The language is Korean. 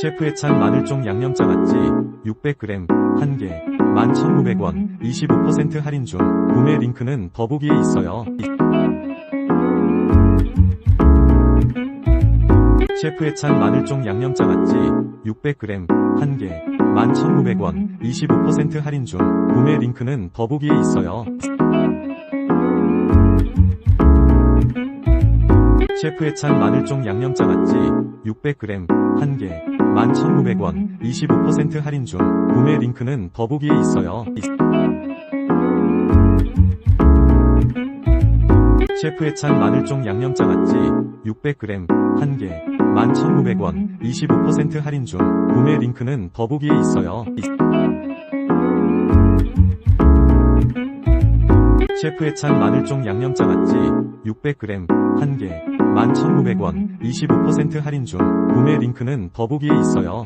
셰프의 찬 마늘종 양념장 아찌 600g 1개 11,900원 25% 할인 중 구매 링크는 더보기에 있어요. 셰프의 찬 마늘종 양념장 아찌 600g 1개 11,900원 25% 할인 중 구매 링크는 더보기에 있어요. 셰프의 찬 마늘종 양념장 아찌 600g 1개 11,900원 25% 할인 중 구매 링크는 더보기에 있어요. 셰프의 찬 마늘종 양념장 아찌 600g 1개 11,900원 25% 할인 중 구매 링크는 더보기에 있어요. 셰프의 찬 마늘종 양념장 아찌 600g 1개 11,900원 25% 할인 중 구매 링크는 더보기에 있어요.